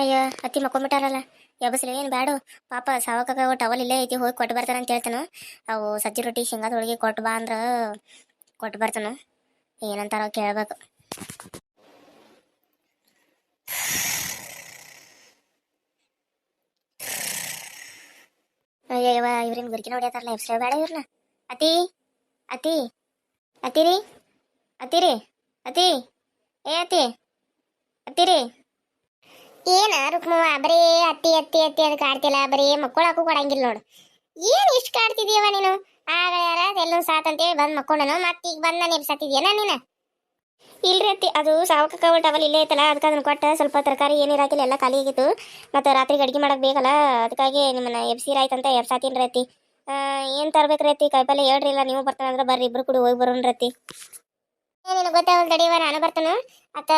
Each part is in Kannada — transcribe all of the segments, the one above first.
ಅಯ್ಯ, ಅತ್ತಿ ಮಕ್ಕೊಂಬಿಟ್ಟಾರಲ್ಲ ಎಬಸ್ಲಿ ಏನು ಬ್ಯಾಡು. ಪಾಪ ಸಾವಕಾಗ ಟವಲ್ ಇಲ್ಲೇ ಐತಿ, ಹೋಗಿ ಕೊಟ್ಟು ಬರ್ತಾನೆ ಅಂತ ಹೇಳ್ತಾನು. ಅವು ಸಜ್ಜಿ ರೊಟ್ಟಿ ಶೇಂಗಾದ ಹೋಳಿಗೆ ಕೊಟ್ಟು ಬಾ ಅಂದ್ರೆ ಕೊಟ್ಟು ಬರ್ತಾನು. ಏನಂತಾರ ಕೇಳ್ಬೇಕು. ಅಯ್ಯವ ಇವ್ರೇನು ಗುರ್ಕಿನ ಹೊಡಿಯತ್ತಾರಲ್ಲ ಎಬ್ಸ್ರ ಬೇಡ ಇವ್ರನ್ನ ಅತಿ ಅತಿ ಅತಿರಿ ಅತಿರಿ ಅತಿ ಏ ಅತಿ ಅತಿರಿ ಏನ ರುಕ್ಮವ್ವ? ಬರೀ ಅತ್ತಿ ಅತ್ತಿ ಅತ್ತಿ ಅದಕ್ಕೆ ಆಡ್ತಿಲ್ಲ ಬರೀ ಮಕ್ಕಳಕ್ಕೂ ಕೊಡಂಗಿಲ್ಲ ನೋಡು. ಏನ್ ಇಷ್ಟು ಕಾಡ್ತಿದೀಯವ ನೀನು? ಆಗಳ್ಯಾರ ಎಲ್ಲೂ ಸಾತ್ ಅಂತೇಳಿ ಬಂದ್ ಮಕ್ಕೊಂಡನು ಮತ್ತೆ ಈಗ ಬಂದ ನೆಪ್ಸತ್ತಿದ್ಯನ ನೀನು? ಇಲ್ರಿ ಅತ್ತಿ ಅದು ಸಾವಕ ಟವಲ್ ಇಲ್ಲೇ ಐತಲ್ಲ ಅದಕ್ಕೆ ಅದನ್ನ ಕೊಟ್ಟ ಸ್ವಲ್ಪ ತರಕಾರಿ ಏನಿರ ಹಾಕಿಲ್ಲ ಎಲ್ಲ ಖಾಲಿ ಆಗಿತ್ತು. ಮತ್ತೆ ರಾತ್ರಿ ಅಡಿಗೆ ಮಾಡಕ್ ಬೇಕಲ್ಲ ಅದಕ್ಕಾಗಿ ನಿಮ್ಮನ್ನ ಎಬ್ಸಿರಾಯ್ತಂತ ಎಬ್ಸಾತೀನಿ ಅತ್ತಿ. ಆ, ಏನ್ ತರ್ಬೇಕ್ರಿ ಅತ್ತಿ? ಕಾಯಿಪಲ್ಲೆ ಹೇಳ್ರಿ ಇಲ್ಲ ನೀವು ಬರ್ತಾನಂದ್ರೆ ಬರ್ರಿ ಇಬ್ರು ಕೂಡ ಹೋಗಿ ಬರೋಣ ರತ್ತಿ ನಿನಗೆ ಗೊತ್ತಾಗಲ್ಲ ತಡಿಯವ ನಾನು ಬರ್ತಾನು. ಅತ್ತ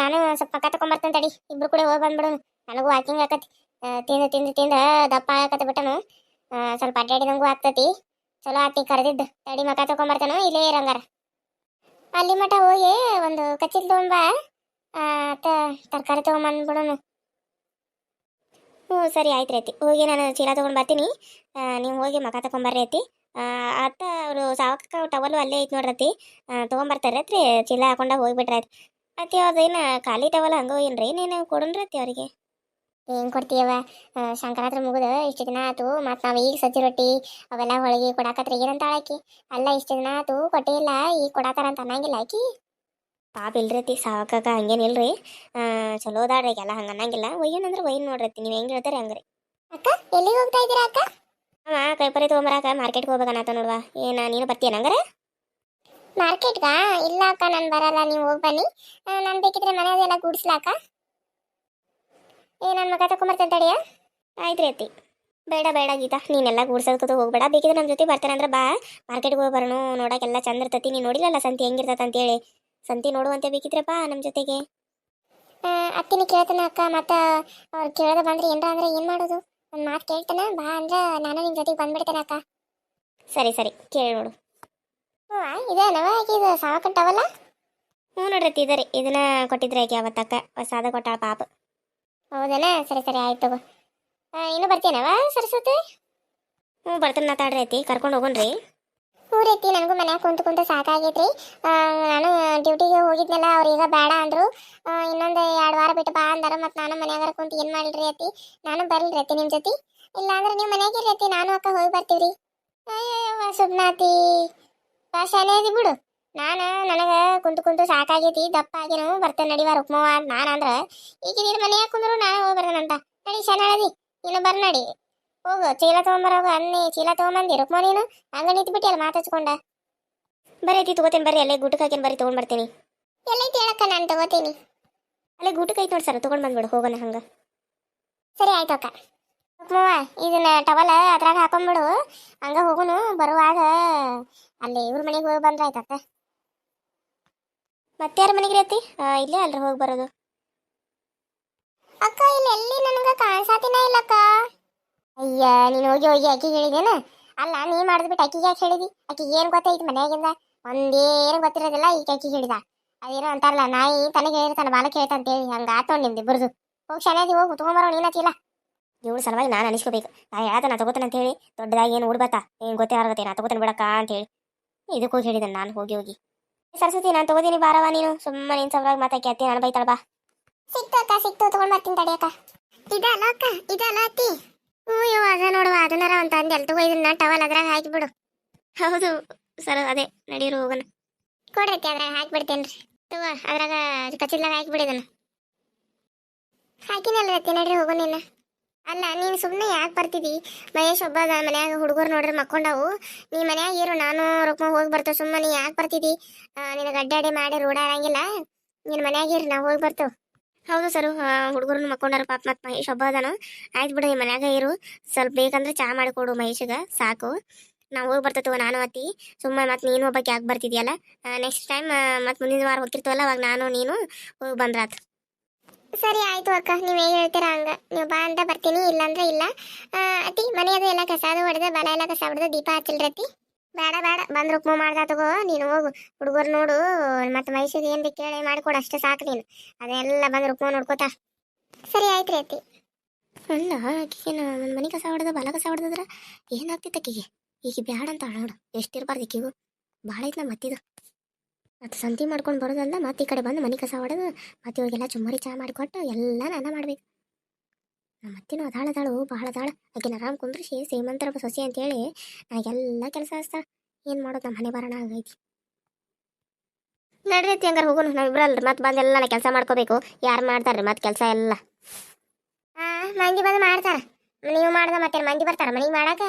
ನಾನು ಸ್ವಲ್ಪ ಪಕ್ಕ ತಗೊಂಬರ್ತೇನೆ ತಡಿ. ಇಬ್ರು ಕೂಡ ಹೋಗಿ ಬಂದ್ಬಿಡು ನನಗೂ ವಾಕಿಂಗ್ ಆಕತಿ. ತಿಂದು ತಿಂದು ತಿಂದು ದಪ್ಪ ಆಗಕತ್ತ ಬಿಟ್ಟನು. ಸ್ವಲ್ಪ ಅಡ್ಡಾಡಿದಂಗೂ ಆಗ್ತತಿ. ಚಲೋ ಆತಿ ಕರೆದಿದ್ದು. ತಡಿ ಮಕ್ಕ ತಗೊಂಬರ್ತಾನು ಇಲ್ಲೇ ಇರಂಗಾರ ಅಲ್ಲಿ ಮಠ ಹೋಗಿ ಒಂದು ಕಚ್ಚಿಲ್ ತಗೊಂಬ ಅತ್ತ ತರಕಾರಿ ತಗೊಂಬಂದ್ಬಿಡೋಣ ಹ್ಞೂ ಸರಿ ಆಯ್ತು ರೀತಿ ಹೋಗಿ ನಾನು ಚೀಲ ತೊಗೊಂಡು ಬರ್ತೀನಿ. ನೀವು ಹೋಗಿ ಮಕ ತಗೊಂಬರ್ರಿ ಐತಿ ಅತ್ತ ಅವರು ಸಾವಕ್ಕ ಟವಲು ಅಲ್ಲೇ ಐತಿ ನೋಡ್ರತಿ. ತೊಗೊಂಬರ್ತಾರೆ ರೀ ಚೀಲ ಹಾಕೊಂಡ ಹೋಗ್ಬಿಟ್ರೆ ಅತಿ ಅತ್ತಿ ಅವ್ರದ್ದೇನು ಖಾಲಿ ಟವಲ್ ಹಂಗೆ ಏನ್ರಿ ನೀನು ಕೊಡೋಣ್ರತ್ತಿ ಅವರಿಗೆ. ಏನು ಕೊಡ್ತೀವ ಸಂಕ್ರಾಂತಿ ಮುಗಿದ ಇಷ್ಟು ದಿನ ಆತು ಮತ್ತು ನಾವು ಈಗ ಸಜ್ಜಿ ರೊಟ್ಟಿ ಅವೆಲ್ಲ ಹೋಳಿಗೆ ಕೊಡಾಕತ್ರಿ ಏನಂತ ಆಕಿ ಅಲ್ಲ ಇಷ್ಟು ದಿನ ಆತು ಕೊಟ್ಟಿಲ್ಲ ಈಗ ಕೊಡಾತಾರ ಅಂತ ಅನ್ನಂಗಿಲ್ಲ ಆಕಿ. ಪಾಪ ಇಲ್ರತಿ ಸಾವಕಾಗ ಹಂಗೇನಿಲ್ರಿ ಚಲೋ ಅದಾಳ್ರಿ ಎಲ್ಲ ಹಂಗೆ ಅನ್ನಂಗಿಲ್ಲ. ಒಯ್ಯನಂದ್ರೆ ಒಯ್ಯನ್ ನೋಡ್ರತಿ ನೀವು ಹೆಂಗೆ ಹೇಳ್ತಾರೆ ಹಂಗ್ರಿ. ಅಕ್ಕ ಎಲ್ಲಿಗೆ ಹೋಗ್ತಾ ಇದ್ದೀರಾ ಅಕ್ಕ? ಅಮ್ಮ ಕೈಪರಿ ತೊಗೊಂಬರಾಕ ಮಾರ್ಕೆಟ್ಗೆ ಹೋಗ್ಬೇಕನ್ನತ್ತ ನೋಡ್ವಾ. ಏನ ನೀನು ಬರ್ತೀಯ ಮಾರ್ಕೆಟ್ ಮಾರ್ಕೆಟ್ಗಾ? ಇಲ್ಲ ಅಕ್ಕ ನಾನು ಬರಲ್ಲ ನೀವು ಹೋಗಿ ಬನ್ನಿ. ನಾನು ಬೇಕಿದ್ರೆ ಮನೆಯದೆಲ್ಲ ಗುಡಿಸ್ಲಾಕ ಏ ನನ್ನ ಮಗ ತಗೊಂಬರ್ತೇನೆ ತಡಿಯ ಆಯ್ತು ರೀ ಅತ್ತಿ. ಬೇಡ ಬೇಡ ಗೀತಾ ನೀನೆಲ್ಲ ಗುಡ್ಸೋದಕ್ಕೂ ಹೋಗ್ಬೇಡ. ಬೇಕಿದ್ರೆ ನಮ್ಮ ಜೊತೆ ಬರ್ತಾನೆ ಅಂದ್ರೆ ಬಾ. ಮಾರ್ಕೆಟ್ಗೆ ಹೋಗಿ ಬರೋಣ ಚಂದ ಇರ್ತತಿ. ನೀನು ನೋಡಿಲ್ಲಲ್ಲ ಸಂತಿ ಹೆಂಗಿರ್ತತ ಅಂತೇಳಿ. ಸಂತಿ ನೋಡುವಂತೆ ಬೇಕಿದ್ರೆ ಬಾ ನಮ್ಮ ಜೊತೆಗೆ. ಅತ್ತಿನ ಕೇಳ್ತಾನೆ ಅಕ್ಕ ಮತ್ತೆ ಅವ್ರು ಕೇಳೋದು ಬಂದ್ರೆ ಏನರ ಅಂದ್ರೆ ಏನು ಮಾಡೋದು? ಒಂದು ಮಾತು ಕೇಳ್ತಾನೆ ಬಾ ಅಂದ್ರೆ ನಾನು ನಿಮ್ಮ ಜೊತೆಗೆ ಬಂದ್ಬಿಡ್ತೇನೆ ಅಕ್ಕ. ಸರಿ ಸರಿ ಕೇಳಿ ನೋಡು. ಹ್ಞೂ ಇದೆ ನವ ಇದು ಸಾವಕಂಟವಲ್ಲ ಹ್ಞೂ ನೋಡ್ರಿ ಇದೆ ರೀ ಇದನ್ನ ಕೊಟ್ಟಿದ್ರೆ ಆಕೆ ಅವತ್ತಕ್ಕ ಸಾದ ಕೊಟ್ಟಾಳ ಪಾಪ. ಹೌದನಾ? ಸರಿ ಸರಿ ಆಯ್ತು ತಗೋ. ಇನ್ನೂ ಬರ್ತೀನವ ಸರಸ್ವತಿ? ಹ್ಞೂ ಬರ್ತೀನಿ ಮಾತಾಡ್ರಿ ಐತಿ ಕರ್ಕೊಂಡು ಹೋಗೋಣ್ರಿ. ರೀತಿ ನನಗೂ ಮನ್ಯಾಗ ಕುಂತು ಕುಂತು ಸಾಕಾಗೈತ್ರಿ. ನಾನು ಡ್ಯೂಟಿಗೆ ಹೋಗಿದ್ನಲ್ಲ ಅವ್ರು ಈಗ ಬೇಡ ಅಂದರು. ಇನ್ನೊಂದು ಎರಡು ವಾರ ಬಿಟ್ಟು ಬಾ ಅಂದರು ಮತ್ತು ನಾನು ಮನ್ಯಾಗಾರ ಕುಂತು ಏನು ಮಾಡಿಲ್ರಿ ಅತ್ತಿ? ನಾನು ಬರಲ್ರಿ ಅತ್ತಿ ನಿಮ್ಮ ಜೊತೆ. ಇಲ್ಲ ಅಂದ್ರೆ ನೀವು ಮನ್ಯಾಗಿರ್ರಿ ಅತ್ತಿ, ನಾನು ಅಕ್ಕ ಹೋಗಿ ಬರ್ತೀವ್ರಿ. ಅಯ್ಯೋ ಸುಬ್ನಾತಿ ಶಾಲೆ ಅದಿ ಬಿಡು. ನಾನು ನನಗೆ ಕುಂತು ಕುಂತು ಸಾಕಾಗೈತಿ, ದಪ್ಪ ಆಗಿನೂ ಬರ್ತೇನೆ ನಡಿವ ರುಕ್ಮವ ಅಂತ ನಾನು ಅಂದ್ರೆ ಈಗ ನೀನು ಮನೆಯಾಗ ಕುಂದ್ರು ನಾನು ಹೋಗಿ ಅಂತ ನಡಿ ಶಾನಳದಿ ನೀನು ಬರ್ ನಡಿ. ಹೋಗು ಚೀಲ ತೊಗೊಂಬರೋಗ ಅನ್ನಿ ಚೀಲ ತೊಗೊಂಬಂದಿ ರುಕ್ಮ ನೀನು? ಹಂಗ ನಿಂತ್ಬಿಟ್ಟಿ ಅಲ್ಲಿ ಮಾತಾಡ್ಸ್ಕೊಂಡ ಬರೀ ಐತಿ ತಗೋತೀನಿ ಬರ್ರಿ ಅಲ್ಲೇ ಗುಟಕ್ಕೆ ಹಾಕಿನ ಬರ್ರಿ ತಗೊಂಡ್ ಬರ್ತೀನಿ ಎಲ್ಲೈತಿ ಹೇಳಕ್ಕ ನಾನು ತಗೋತೀನಿ. ಅಲ್ಲೇ ಗುಟ್ಟು ಐತಿ ನೋಡಿ ಸರ್ ತೊಗೊಂಡ್ ಬಂದ್ಬಿಡು ಹೋಗೋಣ ಹಂಗ. ಸರಿ ಆಯ್ತು ಅಕ್ಕ. ರುಕ್ಮವ್ವ ಇದನ್ನ ಟವಲ್ ಅದ್ರಾಗ ಹಾಕೊಂಬಿಡು. ಹಂಗ ಹೋಗುನು ಬರುವಾಗ ಅಲ್ಲಿ ಇವ್ರ ಮನೆಗೆ ಹೋಗಿ ಬಂದ್ರೆ ಆಯ್ತಕ್ಕ ಮತ್ತೆ ಯಾರ ಮನೆಗೆ ರೀತಿ ಇಲ್ಲೇ ಅಲ್ರಿ ಹೋಗಿ ಬರೋದು. ಅಕ್ಕ ಇಲ್ಲಿ ಎಲ್ಲಿ ನನಗೆ ಕಾಣಿಸಾತಿನ ಇಲ್ಲಕ್ಕ? ಅಯ್ಯ, ನೀನು ಹೋಗಿ ಹೋಗಿ ಅಕ್ಕಿಗೆ ಹೇಳಿದೇನ ಅಲ್ಲ, ನೀ ಮಾಡಿದ್ಬಿಟ್ಟು ಅಕ್ಕಿಗೆ ಯಾಕೆ ಹೇಳಿದಿ? ಅಕ್ಕಿಗೆ ಏನು ಗೊತ್ತಾಯ್ತು ಮನೆಯಾಗಿಂದ? ಒಂದೇನು ಗೊತ್ತಿರೋದಿಲ್ಲ, ಈಗ ಅಕ್ಕಿ ಹೇಳಿದ. ಅದೇನೋ ಅಂತಾರಲ್ಲ, ನಾಯಿ ತನಗೆ ಹೇಳಿರ್ತಾನ ಬಾಲಕ್ಕೆ ಹೇಳ್ತಾ ಅಂತೇಳಿ ಹಂಗ ಆತ ನಿಮ್ದು ಇಬ್ಬರದು ಹೋಗಿ ಚೆನ್ನಾಗಿ ಹೋಗಿ ತೊಗೊಂಬರೋ ನೀನ ಚೀಲ ಇವಳು ಸಲುವಾಗಿ ನಾನು ಅನಿಸ್ಕೋಬೇಕು. ನಾ ಹೇಳ್ತಾನ ನಾ ತಗೋತಾನೆ ಅಂತ ಹೇಳಿ, ದೊಡ್ಡದಾಗಿ ಏನು ಉಡ್ಬತ್ತಾ ಏನ್ ಗೊತ್ತೇ ಆಗತ್ತೆ, ನಾ ತಗೋತಾನೆ ಬಿಡಕ್ಕ ಅಂತ ಹೇಳಿ. ಇದಕ್ಕೆ ಹೋಗಿ ಹೇಳಿದೆ ನಾನು, ಹೋಗಿ ಹೋಗಿ. ಸರಸ್ವತಿ, ನಾನು ತಗೋತೀನಿ ಬಾರವ ನೀನು. ಸುಮ್ಮನೆ ನಿನ್ ಸಲುವಾಗಿ ಮಾತಾಕಿ ಅತ್ತಿ ನಾನು ಬೈತಾಳ ಬಾ. ಸಿಕ್ತು ಅಕ್ಕ, ಸಿಕ್ತು, ತಗೊಂಡ್ ಬರ್ತೀನಿ ತಡಿಯಕ್ಕ ಇದಲ್ಲ ಇದಲ್ಲ ಹ್ಞೂ ಇವ ಅದ ನೋಡುವ ಅದನ್ನಾರ ಅಂತ ಅಂದೆ ಅಲ್ಲಿ ತಗೋ ಇದನ್ನ ಟವಲ್ ಅದ್ರಾಗ ಹಾಕಿಬಿಡು ಹೌದು ಸರ್ ಅದೇ ನಡೀರು ಹೋಗೋಣ. ಕೊಡ್ರಿ ಅದ್ರಾಗ ಹಾಕಿಬಿಡ್ತೇನೆ ರೀ ತಗೋ ಅದ್ರಾಗ ಕಚ್ಚಿಲ್ದಾಗ ಹಾಕಿಬಿಡಿ ಇದನ್ನ. ಹಾಕಿನಲ್ಲ ನಡ್ರಿ ಹೋಗೋಣ ಇನ್ನ ಅಲ್ಲ ನೀನು ಸುಮ್ಮನೆ ಯಾಕೆ ಬರ್ತಿದಿ? ಮಹೇಶ್ ಒಬ್ಬ ಮನ್ಯಾಗ ಹುಡುಗರು ನೋಡ್ರಿ ಮಕ್ಕೊಂಡವು. ನೀ ಮನ್ಯಾಗ ಇರು ನಾನು ರೊಕ್ಕ ಹೋಗಿ ಬರ್ತೇವೆ ಸುಮ್ಮನೆ ಯಾಕೆ ಬರ್ತಿದಿ? ನಿನಗೆ ಅಡ್ಡಾಡಿ ಮಾಡಿ ರೂಢಾಡಂಗಿಲ್ಲ ನಿನ್ನ ಮನ್ಯಾಗ ಇರು ನಾವು ಹೋಗಿ ಬರ್ತೇವೆ. ಹೌದು ಸರ್ ಹುಡುಗರು ಮಕ್ಕೊಂಡಾರ ಪಾಪ ಮತ್ತೆ ಮಹೇಶ್ ಒಬ್ಬ ಅದಾನು. ಆಯ್ತು ಬಿಡು ಮನ್ಯಾಗ ಇರು. ಸ್ವಲ್ಪ ಬೇಕಂದ್ರೆ ಚಾ ಮಾಡಿಕೊಡು ಮಹೇಶ್ಗೆ, ಸಾಕು. ನಾವು ಹೋಗಿ ಬರ್ತೈತವ ನಾನು ಅತಿ ಸುಮ್ಮನೆ ಮತ್ತೆ ನೀನು ಒಬ್ಬಕ್ಕೆ ಯಾಕೆ ಬರ್ತಿದ್ಯಲ್ಲ? ನೆಕ್ಸ್ಟ್ ಟೈಮ್ ಮತ್ತೆ ಮುಂದಿನ ವಾರ ಹೋಗ್ತಿರ್ತವಲ್ಲ, ಅವಾಗ ನಾನು ನೀನು ಹೋಗಿ ಸರಿ, ಆಯ್ತು ಅಕ್ಕ. ನೀವು ಹೇಗೆ ಹೇಳ್ತೀರಾ ಹಂಗ? ನೀವು ಬಾ ಅಂತ ಬರ್ತೀನಿ, ಇಲ್ಲಾಂದ್ರೆ ಇಲ್ಲ. ಅತಿ ಮನೆಯದು ಎಲ್ಲ ಕಸಾದು ಹೊಡೆದ, ಬಲ ಎಲ್ಲ ಕಸ ಹೊಡೆದ, ದೀಪ ಹಚ್ಚಿಲ್ರತಿ ಬೇಡ ಬೇಡ. ಬಂದ್ ರುಕ್ಮ ಮಾಡ್ದ ತಗೋ. ನೀನು ಹೋಗು. ಹುಡುಗರು ನೋಡು. ಮತ್ತೆ ಮೈಸೂರಿಗೆ ಏನ್ ಬೇಕು ಕೇಳಿ ಮಾಡಿಕೊಡು. ಅಷ್ಟೇ ಸಾಕು ನೀನು. ಅದೆಲ್ಲ ಬಂದ್ ರುಕ್ಮ ನೋಡ್ಕೋತಾ. ಸರಿ ಆಯ್ತು ರೀ ಅತ್ತಿ. ಅಲ್ಲ ಆಕಿಗೆ ನನ್ನ ಮನೆ ಕಸ ಹೊಡೆದ ಬಲ ಕಸ ಹೊಡೆದ್ರ ಏನಾಗ್ತಿತ್ತು ಆಕಿಗೆ ಈಗ ಬ್ಯಾಡ ಅಂತ ನೋಡು. ಎಷ್ಟಿರ್ಬಾರ್ದು ಈಕಿಗೂ. ಭಾಳ ಐತೆ ನಮ್ಮ ಮತ್ತಿದು. ಮತ್ತು ಸಂತಿ ಮಾಡ್ಕೊಂಡು ಬರೋದಲ್ಲ, ಮತ್ತೆ ಈ ಕಡೆ ಬಂದು ಮನೆ ಕಸ ಹೊಡೆದು, ಮತ್ತೆ ಇವಾಗೆಲ್ಲ ಚುಮ್ಮರಿ ಚಾ ಮಾಡಿಕೊಟ್ಟು ಎಲ್ಲ ನಾನು ಮಾಡ್ಬೇಕು. ನಮ್ಮ ಅತ್ತಿನ ಅದಾಳ ಅದಾಳು ಭಾಳ ಅದಾಳ. ಆಕಿನ ಆರಾಮ್ ಕುಂದ್ರಿಸಿ, ಶ್ರೀಮಂತರ ಸೊಸೆ ಅಂತೇಳಿ ನನಗೆಲ್ಲ ಕೆಲಸ ಹಚ್ತಾಳ ಏನು ಮಾಡೋದು ನಮ್ಮ ಮನೆ ಬರೋಣ ಆಗೈತಿ. ನಡ್ರೈತಿ ಹಂಗಾರೆ ಹೋಗೋಣ ನಾವಿಬ್ರಲ್ರಿ ಮತ್ತೆ ಬಂದೆಲ್ಲ ನಾ ಕೆಲಸ ಮಾಡ್ಕೋಬೇಕು. ಯಾರು ಮಾಡ್ತಾರ್ರಿ ಮತ್ತೆ ಕೆಲಸ ಎಲ್ಲ. ಮಂದಿ ಬಂದು ಮಾಡ್ತಾರ. ನೀವು ಮಾಡ್ದ ಮತ್ತೆ ಮಂದಿ ಬರ್ತಾರ ಮನೆಗೆ ಮಾಡಾಕ?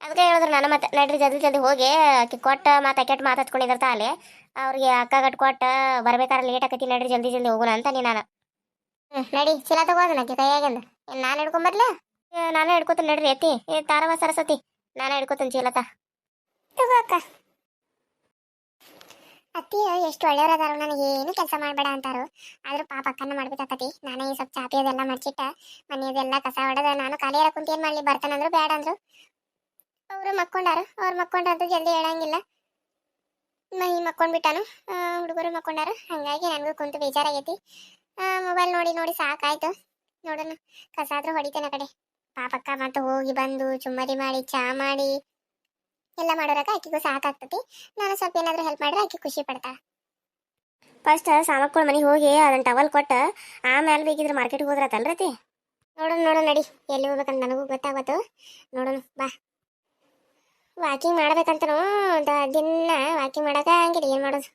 ಅದಕ್ಕೆ ಹೇಳಿದ್ರು ನಾನು ಮತ್ತೆ, ನಡ್ರಿ ಜಲ್ದಿ ಜಲ್ದಿ ಹೋಗಿ, ಆಕೆ ಕೊಟ್ಟು ಮತ್ತೆ ಕೆಟ್ಟು ಮಾತಾಡ್ಕೊಂಡಿದ್ರ ತಾಲೆ. ಅವ್ರಿಗೆ ಅಕ್ಕ ಕೊಟ್ಟ ಬರ್ಬೇಕಾದ್ರೆ ಲೇಟ್ ಆಕತಿ, ನಡ್ರಿ ಜಲ್ದಿ ಜಲ್ದಿ ಹೋಗೋಣ ಅಂತ ನೀ ನಾನು. ನಡಿ, ಚೀಲ ತಗೋದು ನಕ್ಕೆ ಕೈಯಾಗಿಂದ. ನಾನು ಹಿಡ್ಕೊಂಬರ್ಲ ನಾನೇ ಹಿಡ್ಕೊತೀನಿ ನಡ್ರಿ ಎತ್ತಿ ಏ ತಾರವ ಸರಸ್ವತಿ, ನಾನೇ ಹಿಡ್ಕೊತೀನಿ ಚೀಲತ ತಗೋ ಅಕ್ಕ. ಅತ್ತಿಯ ಎಷ್ಟು ಒಳ್ಳೆಯವರದಾರು ನನಗೆ ಏನು ಕೆಲಸ ಮಾಡಬೇಡ ಅಂತಾರು. ಆದರೂ ಪಾಪ ಅಕ್ಕನ ಮಾಡ್ಬೇಕಾಕತಿ ನಾನೇ ಈ ಸ್ವಲ್ಪ ಚಾಪಿ ಅದೆಲ್ಲ ಮಡ್ಚಿಟ್ಟ ಮನೆಯದೆಲ್ಲ ಕಸ ಹೊಡೆದ ನಾನು ಖಾಲಿ ಕುಂತ ಏನು ಮಾಡಲಿ ಬರ್ತಾನಂದ್ರು ಬೇಡ ಅಂದ್ರು. ಅವರು ಮಕ್ಕೊಂಡಾರ, ಅವ್ರು ಮಕ್ಕೊಂಡ್ರಂತೂ ಜಲ್ದಿ ಹೇಳಂಗಿಲ್ಲ. ಮೈ ಮಕ್ಕೊಂಡ್ಬಿಟ್ಟಾನು. ಹುಡುಗರು ಮಕ್ಕೊಂಡಾರ. ಹಾಗಾಗಿ ನನಗೂ ಕುಂತು ಬೇಜಾರಾಗೈತಿ. ಮೊಬೈಲ್ ನೋಡಿ ನೋಡಿ ಸಾಕಾಯ್ತು. ನೋಡೋಣ, ಕಸ ಆದ್ರೂ ಹೊಡಿತೇನೆ ಕಡೆ. ಪಾಪಕ್ಕ ಮತ್ತೆ ಹೋಗಿ ಬಂದು ಚುಮ್ಮರಿ ಮಾಡಿ, ಚಾ ಮಾಡಿ. ಎಲ್ಲ ಮಾಡೋರಾಗ ಆಕಿಗೂ ಸಾಕಾಗ್ತತಿ. ನಾನು ಸ್ವಲ್ಪ ಏನಾದರೂ ಹೆಲ್ಪ್ ಮಾಡಿದ್ರೆ ಆಕಿ ಖುಷಿ ಪಡ್ತಾಳ. ಫಸ್ಟ್ ಸಾಮಕ್ಕಳು ಮನೆಗೆ ಹೋಗಿ ಅದನ್ನ ಟವಲ್ ಕೊಟ್ಟು ಆಮೇಲೆ ಬೇಕಿದ್ರೆ ಮಾರ್ಕೆಟ್ಗೆ ಹೋದ್ರತಲ್ರತಿ ನೋಡೋಣ ನೋಡೋಣ ನಡಿ. ಎಲ್ಲಿ ಹೋಗ್ಬೇಕಂತ ನನಗೂ ಗೊತ್ತಾಗತ್ತು ನೋಡೋಣ, ಬಾ. ವಾಕಿಂಗ್ ಮಾಡ್ಬೇಕಂತನೂ ದಿನ ವಾಕಿಂಗ್ ಮಾಡೋಕೆ ಹಂಗಿಲ್ಲ. ಏನು ಮಾಡೋದು?